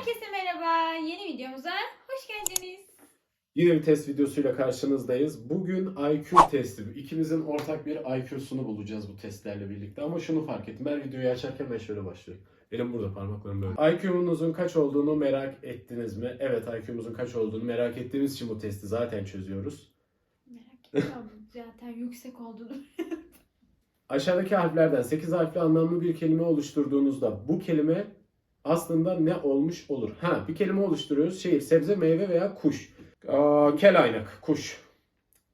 Herkese merhaba. Yeni videomuza hoş geldiniz. Yine bir test videosuyla karşınızdayız. Bugün IQ testi. İkimizin ortak bir IQ'sunu bulacağız bu testlerle birlikte. Ama şunu fark ettim. Ben videoyu açarken ben şöyle başlıyorum. Elim burada, parmaklarım böyle. IQ'nuzun kaç olduğunu merak ettiniz mi? Evet, IQ'muzun kaç olduğunu merak ettiğimiz için bu testi zaten çözüyoruz. Merak etmiyorum. Zaten yüksek olduğunu. Aşağıdaki harflerden 8 harfli anlamlı bir kelime oluşturduğunuzda bu kelime aslında ne olmuş olur? Ha, bir kelime oluşturuyoruz. Şehir, sebze, meyve veya kuş. Aa, kel aynak, kuş.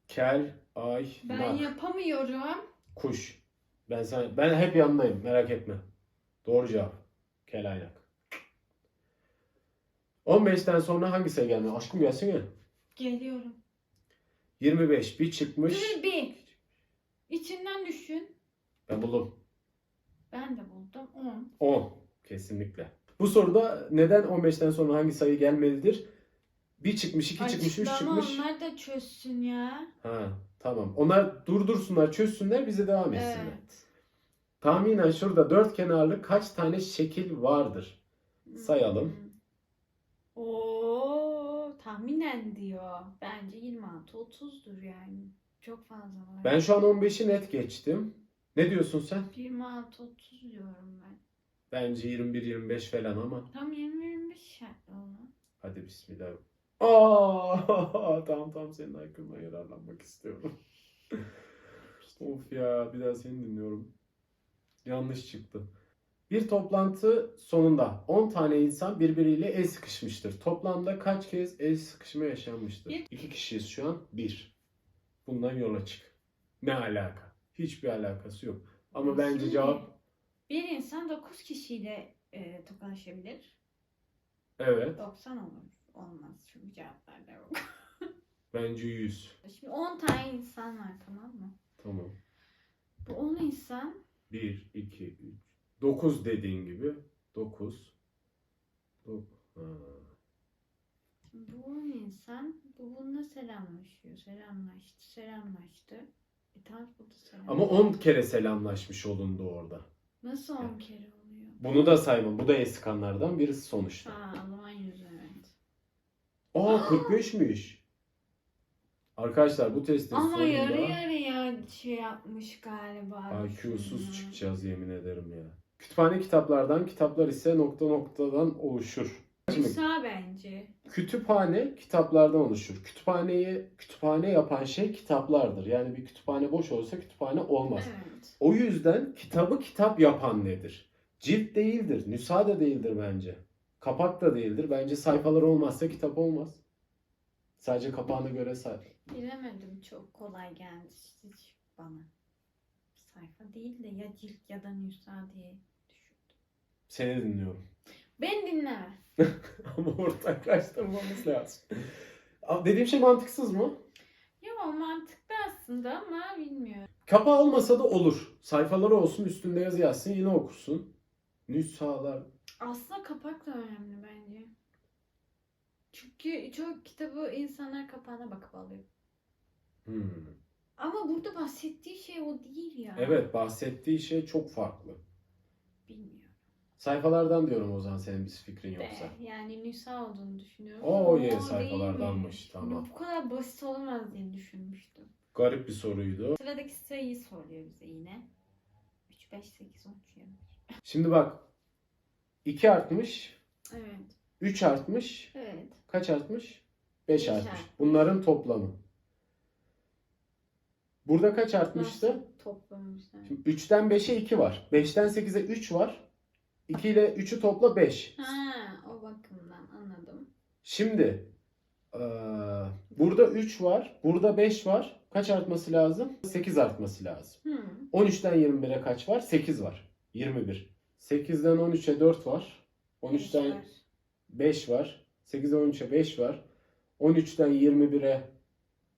Kel, ay, Ben yapamıyorum. Kuş. Ben sana, ben hep yanındayım merak etme. Doğru cevap. Kel aynak. 15'ten sonra hangi sayı gelmiyor? Aşkım gelsin ya. Geliyorum. 25 bir çıkmış. Dur bir. İçinden düşün. Ben buldum. Ben de buldum. 10. 10. Kesinlikle. Bu soruda neden 15'ten sonra hangi sayı gelmelidir? Bir çıkmış, iki çıkmış, üç Açıklama çıkmış. onlar da çözsün ya. Ha, tamam. Onlar durdursunlar, çözsünler, bize devam etsinler. Evet. Tahminen şurada dört kenarlı kaç tane şekil vardır? Sayalım. Hmm. Oo, tahminen diyor. Bence 26 30'dur yani. Çok fazla var. Ben şu an 15'i net geçtim. Ne diyorsun sen? 26 30 diyorum ben. Bence 21-25 falan ama. Tam 20 25 şartlı olan. Hadi bismillah. Aa, tamam tamam senin hakkında yararlanmak istiyorum. of ya bir daha seni dinliyorum. Yanlış çıktı. Bir toplantı sonunda 10 tane insan birbiriyle el sıkışmıştır. Toplamda kaç kez el sıkışma yaşanmıştır? Bir. İki kişiyiz şu an. Bir. Bundan yola çık. Ne alaka? Hiçbir alakası yok. Ama bence cevap Bir insan 9 kişiyle e, tokalaşabilir. evet. 90 olur. Olmaz çünkü cevaplarda yok. Bence 100. Şimdi 10 tane insan var tamam mı? Tamam. Bu 10 insan 1, 2, 3. 9 dediğin gibi. 9. bu 10 insan bu bununla selamlaşıyor. Selamlaştı, selamlaştı. E tamam bu da selam. Ama 10 kere selamlaşmış olundu orada. Nasıl 10 kere oluyor? Bunu da saymam. Bu da eskanlardan birisi sonuçta. Ha, zaman 100 evet. Aa 45'miş. Arkadaşlar bu testin Ama yarı sonunda yarıya şey yapmış galiba. IQ'suz çıkacağız yemin ederim ya. Kütüphane kitaplardan, kitaplar ise nokta noktadan oluşur. Sağ bence. kütüphane kitaplardan oluşur. Kütüphaneyi kütüphane yapan şey kitaplardır. Yani bir kütüphane boş olsa kütüphane olmaz. Evet. O yüzden kitabı kitap yapan nedir? Cilt değildir, nüsha da değildir bence. Kapak da değildir. Bence sayfalar olmazsa kitap olmaz. Sadece kapağına göre say. Bilemedim çok kolay geldi hiç bana. Sayfa değil de ya cilt ya da nüsha diye düşündüm. Seni dinliyorum. Ben dinleme. Ama ortaklaştırmamız lazım. Abi Dediğim şey mantıksız mı? Yo mantıklı aslında ama bilmiyorum. Kapağı olmasa da olur. Sayfaları olsun üstünde yazı yazsın yine okursun. Nüshalar. Aslında kapak da önemli bence. Çünkü çok kitabı insanlar kapağına bakıp alıyor. Hmm. Ama burada bahsettiği şey o değil ya. Evet bahsettiği şey çok farklı. Bilmiyorum. Sayfalardan diyorum o zaman senin bir fikrin yoksa. De, yani nüsha olduğunu düşünüyorum. Oo, ye, sayfalardanmış, tamam. Bu kadar basit olamaz diye düşünmüştüm. Garip bir soruydu. Sıradaki sayıyı soruyor bize yine. 3, 5, 8, 10, 20. Şimdi bak. 2 artmış. Evet. 3 artmış. Evet. Kaç artmış? 5 Beş artmış. artmış. Bunların toplamı. Burada kaç artmıştı? Nasıl toplamışlar? Şimdi 3'ten 5'e 2 var. 5'ten 8'e 3 var. 2 ile 3'ü topla 5. Ha, o bakımdan anladım. Şimdi eee, burada 3 var. Burada 5 var. Kaç artması lazım? 8 artması lazım. Hmm. 13'ten 21'e kaç var? 8 var. 21. 8'den 13'e 4 var. 13'ten Beş var. 5 var. 8'den 13'e 5 var. 13'ten 21'e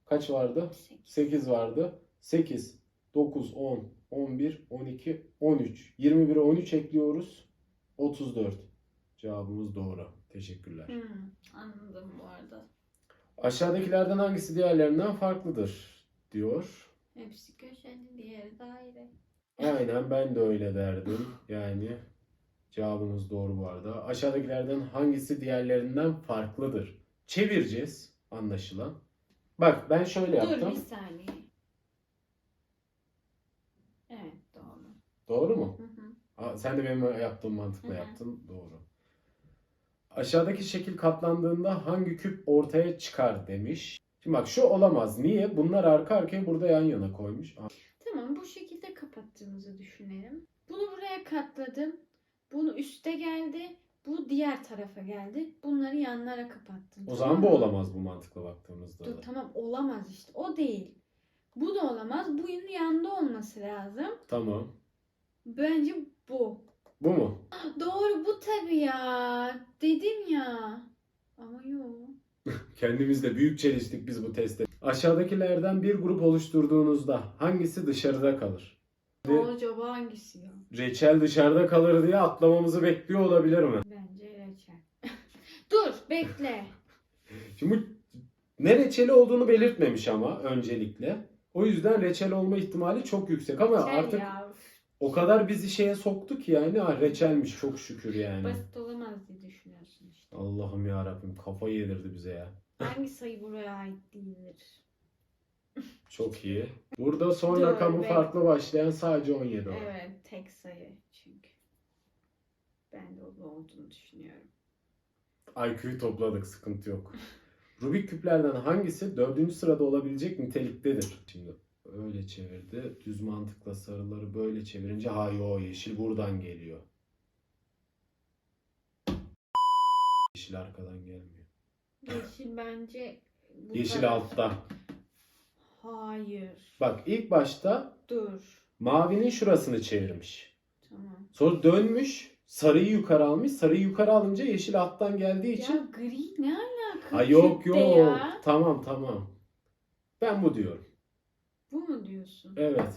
kaç vardı? Sekiz. 8 vardı. 8, 9, 10, 11, 12, 13. 21'e 13 ekliyoruz. 34. Cevabımız doğru. Teşekkürler. Hmm, anladım bu arada. Aşağıdakilerden hangisi diğerlerinden farklıdır? diyor. Hepsi köşeli, diğeri daire. Aynen ben de öyle derdim. Yani Cevabımız doğru bu arada. Aşağıdakilerden hangisi diğerlerinden farklıdır? Çevireceğiz anlaşılan. Bak ben şöyle Dur yaptım. bir saniye. Evet doğru. Doğru mu? Hı. Aa, sen de benim yaptığım mantıkla Hı hı. yaptın. Doğru. Aşağıdaki şekil katlandığında hangi küp ortaya çıkar demiş. Şimdi bak şu olamaz. Niye? Bunlar arka arkaya burada yan yana koymuş. Aa, Tamam bu şekilde kapattığımızı düşünelim. Bunu buraya katladım. Bunu üste geldi. Bu diğer tarafa geldi. Bunları yanlara kapattım. O tamam zaman bu mı? olamaz bu mantıkla baktığımızda. Dur da. tamam olamaz işte. O değil. Bu da olamaz. Bunun yanında olması lazım. Tamam. Bence bu. Bu mu? Doğru bu tabii ya. Dedim ya. Ama yok. Kendimizle büyük çeliştik biz bu testte. Aşağıdakilerden bir grup oluşturduğunuzda hangisi dışarıda kalır? Hadi. Acaba hangisi ya? Reçel dışarıda kalır diye atlamamızı bekliyor olabilir mi? Bence reçel. Dur bekle. Şimdi bu ne reçeli olduğunu belirtmemiş ama öncelikle. O yüzden reçel olma ihtimali çok yüksek ama Reçel artık ya. O kadar bizi şeye soktu ki yani ha, reçelmiş çok şükür yani. Basit olamaz diye düşünüyorsun işte. Allah'ım ya Rabbim kafayı yedirdi bize ya. Hangi sayı buraya ait değildir? Çok iyi. Burada son Dur, rakamı bekle. farklı başlayan sadece 17 var. Evet tek sayı çünkü. Ben de o olduğunu düşünüyorum. IQ'yu topladık sıkıntı yok. Rubik küplerden hangisi dördüncü sırada olabilecek niteliktedir? Şimdi öyle çevirdi. Düz mantıkla sarıları böyle çevirince ha yo yeşil buradan geliyor. Yeşil arkadan gelmiyor. Yeşil bence bu Yeşil taraf- altta. Hayır. Bak ilk başta Dur. mavinin şurasını çevirmiş. Tamam. Sonra dönmüş sarıyı yukarı almış. Sarıyı yukarı alınca yeşil alttan geldiği için Ya gri ne alaka? Ha yok yok. Ya? Tamam tamam. Ben bu diyorum. Diyorsun? Evet.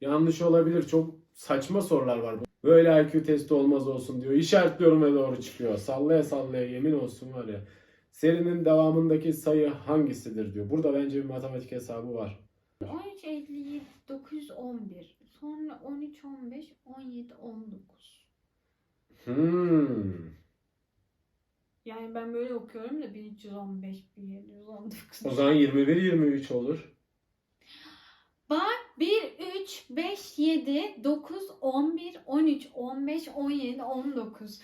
Yanlış olabilir. Çok saçma sorular var. Böyle IQ testi olmaz olsun diyor. İşaretliyorum ve doğru çıkıyor. Sallaya sallaya yemin olsun var ya. Serinin devamındaki sayı hangisidir diyor. Burada bence bir matematik hesabı var. 13, 57, 911. Sonra 13, 15, 17, 19. Hmm. Yani ben böyle okuyorum da 1315, 1719. O zaman 21 23 olur. Bak 1, 3, 5, 7, 9, 11, 13, 15, 17, 19.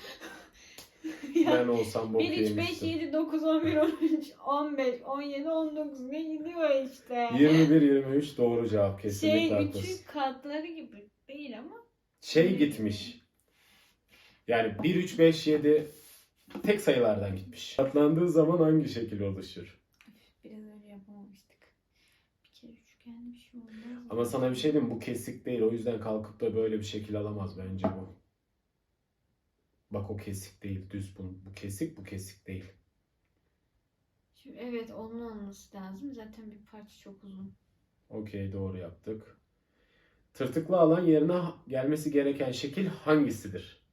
Ben olsam bok 1, 3, 5, yemiştim. 7, 9, 11, 13, 15, 17, 19 ne gidiyor işte. 21 23 doğru cevap kesinlikle Şey haklısın. küçük katları gibi değil ama. Şey gitmiş. Yani 1 3 5 7 tek sayılardan gitmiş. Katlandığı zaman hangi şekil oluşur? Biraz öyle yapamamıştık. Bir üçgen bir şey olmaz. Ama sana bir şey diyeyim bu kesik değil. O yüzden kalkıp da böyle bir şekil alamaz bence bu. Bak o kesik değil. Düz bu. Bu kesik bu kesik değil. Şimdi evet onun olması lazım. Zaten bir parça çok uzun. Okey doğru yaptık. Tırtıklı alan yerine gelmesi gereken şekil hangisidir?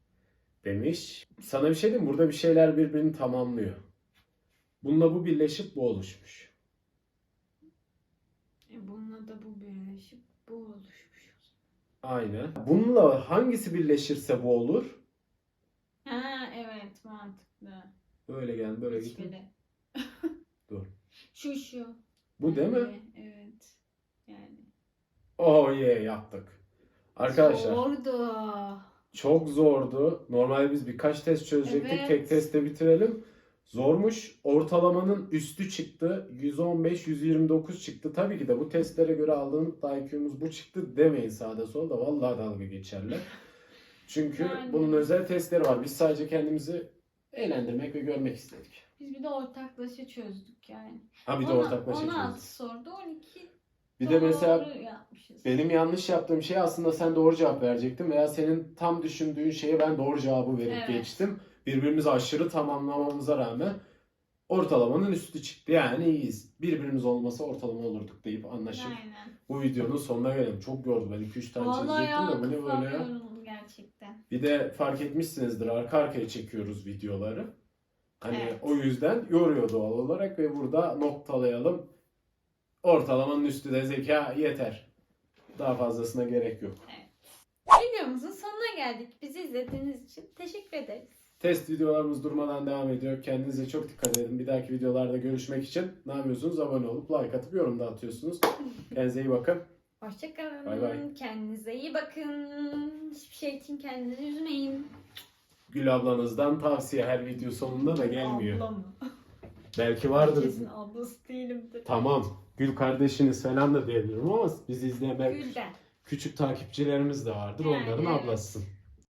Demiş. Sana bir şey diyeyim? Burada bir şeyler birbirini tamamlıyor. Bununla bu birleşip bu oluşmuş. E bununla da bu birleşip bu oluşmuş. Aynen. Bununla hangisi birleşirse bu olur. Ha evet mantıklı. Böyle gel böyle git. Hiçbiri. Dur. Şu şu. Bu değil mi? Evet, Evet. Yani. Oh yeah yaptık. Arkadaşlar Zordu. çok zordu. Normalde biz birkaç test çözecektik. Evet. Tek testte bitirelim. Zormuş. Ortalamanın üstü çıktı. 115-129 çıktı. Tabii ki de bu testlere göre aldığımız IQ'muz bu çıktı demeyin sağda solda. Vallahi dalga geçerler. Çünkü Yani. bunun özel testleri var. Biz sadece kendimizi eğlendirmek ve görmek istedik. Biz bir de ortaklaşa çözdük yani. Ha bir de Ona- ortaklaşa 16 çözdük. soruda 12 Bir de mesela. Benim yanlış yaptığım şey aslında sen doğru cevap verecektin veya senin tam düşündüğün şeye ben doğru cevabı verip Evet. geçtim. Birbirimizi aşırı tamamlamamıza rağmen ortalamanın üstü çıktı. Yani iyiyiz. Birbirimiz olmasa ortalama olurduk deyip anlaşıp Aynen. bu videonun sonuna gelelim. Çok gördü ben 2-3 tane Vallahi çizecektim de bu ne kafam böyle ya. gerçekten. Bir de fark etmişsinizdir arka arkaya çekiyoruz videoları. Hani Evet. o yüzden yoruyor doğal olarak ve burada noktalayalım. Ortalamanın üstü de zeka yeter. Daha fazlasına gerek yok. Videomuzun sonuna geldik. Bizi izlediğiniz için teşekkür ederiz. Test videolarımız durmadan devam ediyor. Kendinize çok dikkat edin. Bir dahaki videolarda görüşmek için ne yapıyorsunuz? Abone olup like atıp yorum da atıyorsunuz. Kendinize iyi bakın. Hoşçakalın. Bay bay. Kendinize iyi bakın. Hiçbir şey için kendinizi üzmeyin. Gül ablanızdan tavsiye her video sonunda da gelmiyor. Abla mı? Belki vardır. Kesin ablası değilimdir. Tamam. Gül kardeşiniz falan da diyebilirim ama bizi izleyen belki Gülden. küçük takipçilerimiz de vardır. Yani Onların evet. ablasısın.